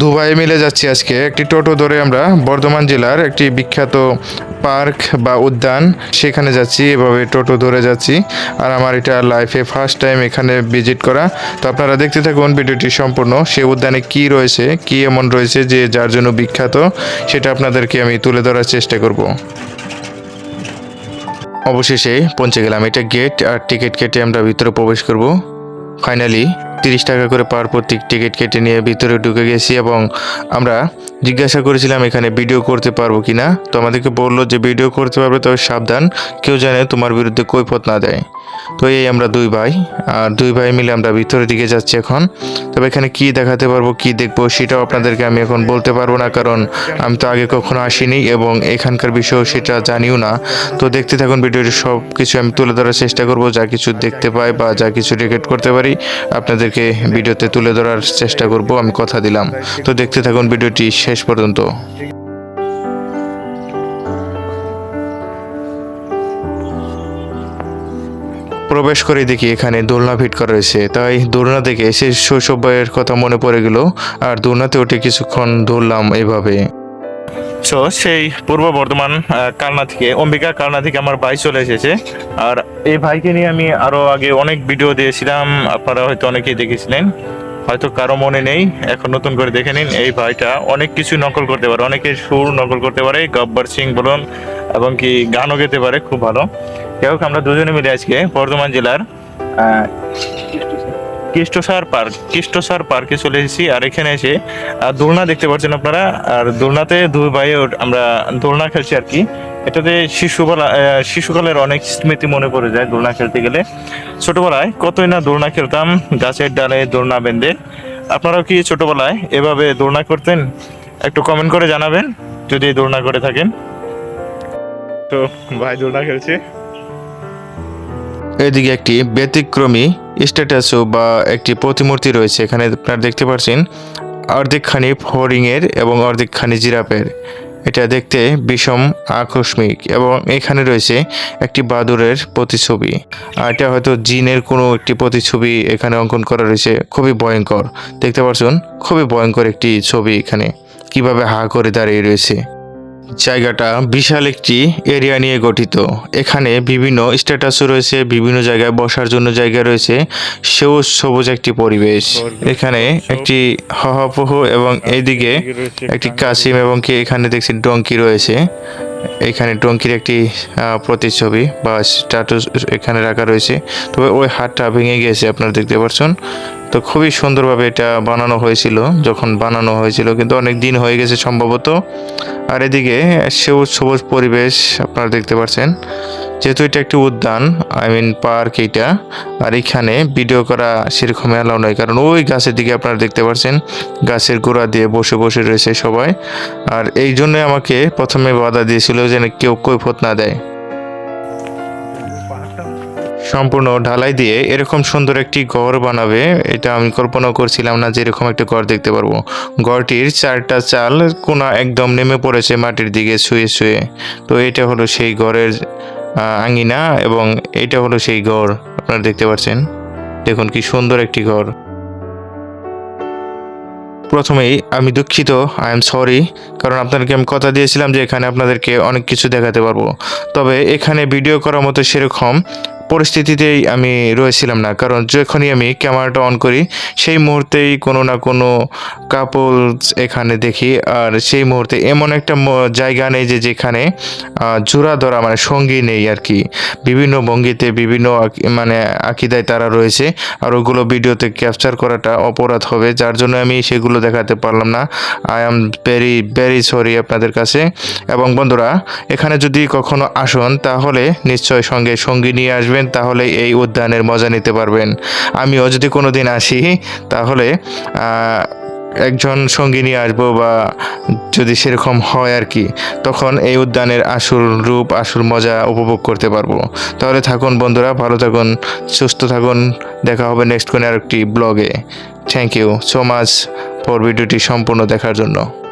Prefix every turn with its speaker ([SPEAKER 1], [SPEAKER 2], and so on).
[SPEAKER 1] Dubai মিলে যাচ্ছি আজকে। একটি টোটো ধরে আমরা বর্ধমান জেলার একটি বিখ্যাত পার্ক বা উদ্যান, সেখানে যাচ্ছি, এভাবে টোটো ধরে যাচ্ছি। আর আমার এটা লাইফে ফার্স্ট টাইম এখানে ভিজিট করা। তো আপনারা দেখতে থাকুন ভিডিওটি সম্পূর্ণ। সে উদ্যানে কি রয়েছে, কি এমন রয়েছে যে যার জন্য বিখ্যাত, সেটা আপনাদেরকে আমি তুলে ধরার চেষ্টা করব। অবশেষে পৌঁছে গেলাম। এটা গেট আর টিকিট কেটে আমরা ভিতরে প্রবেশ করব। ফাইনালি তিরিশ টাকা করে পার প্রত্যেক টিকিট কেটে নিয়ে ভিতরে ঢুকে গেছি এবং আমরা জিজ্ঞাসা করেছিলাম, এখানে ভিডিও করতে পারব কি না? তো আমাদেরকে বলল যে, ভিডিও করতে পারবে, তবে সাবধান। কেউ জানে তোমার বিরুদ্ধে কৈফত না দেয়। তো এই আমরা দুই ভাই, আর দুই ভাই মিলে আমরা ভিতরের দিকে যাচ্ছি এখন। তবে এখানে কি দেখাতে পারব, কি দেখব সেটাও আপনাদেরকে আমি এখন বলতে পারব না, কারণ আমি তো আগে কখনো আসিনি এবং এখানকার বিষয় সেটা জানিও না। তো দেখতে থাকুন, ভিডিওটি সব কিছু আমি তুলে ধরার চেষ্টা করব, যা কিছু দেখতে পাই বা যা কিছু রেকর্ড করতে পারি, আপনাদেরকে ভিডিওতে তুলে ধরার চেষ্টা করব, আমি কথা দিলাম। তো দেখতে থাকুন, ভিডিওটি শেষ পর্যন্ত। প্রবেশ করে দেখি এখানে দোলনা ফিট করা রয়েছে। তাই দোলনা দেখে সে শৈশব বয়ের কথা মনে পড়ে গেল। আর দোলনাতে উঠে কিছুক্ষণ ধরলাম এভাবে। সো সেই পূর্ব বর্ধমান কালনা থেকে, অম্বিকা কালনা থেকে আমার ভাই চলে এসেছে। আর এই ভাইকে নিয়ে আমি আরও আগে অনেক ভিডিও দিয়েছিলাম। আপনারা হয়তো অনেকেই দেখেছিলেন। হয়তো কারও মনে নেই। এখন নতুন করে দেখে নিন, এই ভাইটা অনেক কিছু নকল করতে পারে। অনেকের সুর নকল করতে পারে, গব্বর সিং বলুন, এবং কি গানও গেতে পারে, খুব ভালো। যাই আমরা দুজনে মিলে আজকে বর্ধমান জেলার কৃষ্টসার পার্ক, কৃষ্টসার পার্কে চলে এসেছি। আর এখানে এসে দোলনা দেখতে পাচ্ছেন আপনারা। আর দোলনাতে দুই ভাই আমরা দোলনা খেলছি আর কি। এটাতে শিশুবেলা শিশুকালের অনেক স্মৃতি মনে পড়ে যায় দোলনা খেলতে গেলে। ছোটবেলায় কতই না দোলনা খেলতাম, গাছের ডালে দোলনা বেঁধে। আপনারাও কি ছোটবেলায় এভাবে দোলনা করতেন? একটু কমেন্ট করে জানাবেন, যদি দোলনা করে থাকেন। তো ভাই দোলনা খেলছে। এদিকে একটি ব্যতিক্রমী স্ট্যাটাসও বা একটি প্রতিমূর্তি রয়েছে, এখানে আপনারা দেখতে পাচ্ছেন অর্ধেকখানি হরিংয়ের এবং অর্ধেকখানি জিরাফের। এটা দেখতে বিষম, আকস্মিক এবং এখানে রয়েছে একটি বাদুরের প্রতিছবি আর এটা হয়তো জিনের কোনো একটি প্রতিছবি এখানে অঙ্কন করা রয়েছে, খুবই ভয়ঙ্কর। দেখতে পাচ্ছেন, খুবই ভয়ঙ্কর একটি ছবি এখানে। কীভাবে হা করে দাঁড়িয়ে রয়েছে। জায়গাটা বিশাল একটি এরিয়া নিয়ে গঠিত। এখানে বিভিন্ন স্ট্যাটাসও রয়েছে, বিভিন্ন জায়গায় বসার জন্য জায়গা রয়েছে সবুজ সবুজ একটি পরিবেশ। এখানে একটি হহপহ এবং এইদিকে একটি কাসিম এবং কি এখানে দেখছি ডঙ্কি রয়েছে। এখানে ডঙ্কির একটি প্রতিচ্ছবি বা স্ট্যাটাস এখানে রাখা রয়েছে। তবে ওই হাতটা ভেঙে গেছে, আপনারা দেখতে পাচ্ছেন। তো খুবই সুন্দরভাবে এটা বানানো হয়েছিল, যখন বানানো হয়েছিল, কিন্তু অনেক দিন হয়ে গেছে সম্ভবত। আর এদিকে সবুজ সবুজ পরিবেশ আপনারা দেখতে পাচ্ছেন, যেহেতু এটা একটি উদ্যান, আই মিন পার্ক এইটা আর এখানে ভিডিও করা সেরকম অ্যালাউ নয় কারণ ওই গাছের দিকে আপনারা দেখতে পাচ্ছেন, গাছের গোড়া দিয়ে বসে বসে রয়েছে সবাই। আর এই জন্যই আমাকে প্রথমে বাধা দিয়েছিল যেন কেউ কৈফত না দেয়। সম্পূর্ণ ঢালাই দিয়ে এরকম সুন্দর একটি ঘর বানাবে, এটা আমি কল্পনা করছিলাম না যে এরকম একটা ঘর দেখতে পারব। ঘরটির চারটা চাল কোনা একদম নেমে পড়েছে মাটির দিকে শুয়ে শুয়ে। তো এটা হলো সেই ঘরের আঙিনা এবং এটা হলো সেই ঘর। আপনারা দেখতে পাচ্ছেন? দেখুন কি সুন্দর একটি ঘর। প্রথমেই আমি দুঃখিত আই এম সরি কারণ আপনাদেরকে আমি কথা দিয়েছিলাম যে এখানে আপনাদেরকে অনেক কিছু দেখাতে পারব। তবে এখানে ভিডিও করার মতো সেরকম পরিস্থিতিতেই আমি রয়েছিলাম না। কারণ যখনই আমি ক্যামেরাটা অন করি, সেই মুহূর্তেই কোনো না কোনো কাপলস এখানে দেখি। আর সেই মুহূর্তে এমন একটা জায়গা নেই যে যেখানে জোড়া ধরা মানে সঙ্গী নেই আর কি। বিভিন্ন ভঙ্গিতে বিভিন্ন মানে আকিদায় তারা রয়েছে। আর ওগুলো ভিডিওতে ক্যাপচার করাটা অপরাধ হবে। যার জন্য আমি সেগুলো দেখাতে পারলাম না। I am very very sorry আপনাদের কাছে। এবং বন্ধুরা, এখানে যদি কখনো আসুন, তাহলে নিশ্চয় সঙ্গে সঙ্গী নিয়ে আসবেন। তাহলে এই উদ্যানের মজা নিতে পারবেন। আমিও যদি কোনো দিন আসি, তাহলে একজন সঙ্গী নিয়ে আসব বা যদি সেরকম হয় আর কি, তখন এই উদ্যানের আসল রূপ, আসল মজা উপভোগ করতে পারব। তাহলে থাকুন বন্ধুরা, ভালো থাকুন, সুস্থ থাকুন, দেখা হবে নেক্সট কোনো আরেকটি ব্লগে thank you so much for ভিডিওটি সম্পূর্ণ দেখার জন্য।